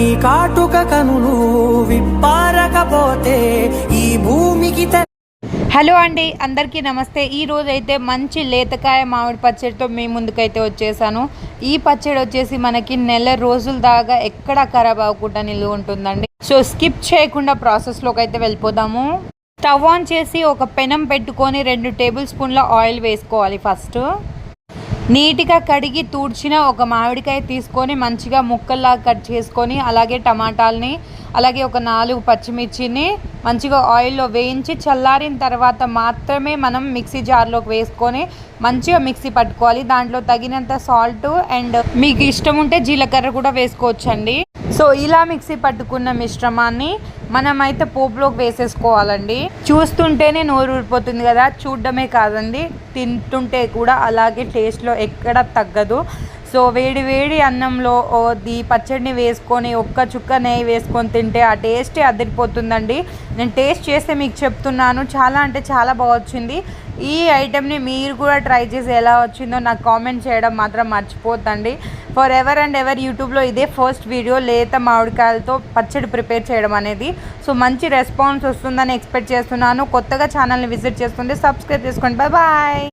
ఈ కాటుక కనులు విప్పారకపోతే ఈ భూమికి హలో అండి అందరికీ నమస్తే. ఈ రోజు అయితే మంచి లేతకాయ మామిడి పచ్చడితో మీ ముందుకైతే వచ్చేసాను. ఈ పచ్చడి వచ్చేసి మనకి నెల రోజుల దాకా ఎక్కడ ఖరాబ్ అవ్వకుండా నిలువ ఉంటుందండి. సో స్కిప్ చేయకుండా ప్రాసెస్లోకి అయితే వెళ్ళిపోదాము. స్టవ్ ఆన్ చేసి ఒక పెనం పెట్టుకొని రెండు టేబుల్ స్పూన్ల ఆయిల్ వేసుకోవాలి ఫస్ట్. నీట్గా కడిగి తూడ్చిన ఒక మామిడికాయ తీసుకొని మంచిగా ముక్కల్లా కట్ చేసుకొని అలాగే టమాటాలని అలాగే ఒక నాలుగు పచ్చిమిర్చిని మంచిగా ఆయిల్లో వేయించి చల్లారిన తర్వాత మాత్రమే మనం మిక్సీ జార్లోకి వేసుకొని మంచిగా మిక్సీ పట్టుకోవాలి. దాంట్లో తగినంత సాల్ట్ అండ్ మీకు ఇష్టం ఉంటే జీలకర్ర కూడా వేసుకోవచ్చండి. సో ఇలా మిక్సీ పట్టుకున్న మిశ్రమాన్ని మనమైతే పోపులోకి వేసేసుకోవాలండి. చూస్తుంటేనే నోరు ఊరిపోతుంది కదా చూడడమే కాదండి. తింటుంటే కూడా అలాగే టేస్ట్లో ఎక్కడ తగ్గదు. సో వేడి వేడి అన్నంలో ఓ పచ్చడిని వేసుకొని ఒక్క చుక్క నెయ్యి వేసుకొని తింటే ఆ టేస్టే అదిరిపోతుందండి. నేను టేస్ట్ చేస్తే మీకు చెప్తున్నాను చాలా అంటే చాలా బాగా వచ్చింది ఈ ఐటెంని మీరు కూడా ట్రై చేసి ఎలా వచ్చిందో నాకు కామెంట్ చేయడం మాత్రం మర్చిపోద్దండి. ఫర్ ఎవర్ అండ్ ఎవర్ యూట్యూబ్లో ఇదే ఫస్ట్ వీడియో లేత మామిడికాయలతో పచ్చడి ప్రిపేర్ చేయడం అనేది. సో మంచి రెస్పాన్స్ వస్తుందని ఎక్స్పెక్ట్ చేస్తున్నాను. కొత్తగా ఛానల్ని విజిట్ చేస్తుంటే సబ్స్క్రైబ్ చేసుకోండి. Bye bye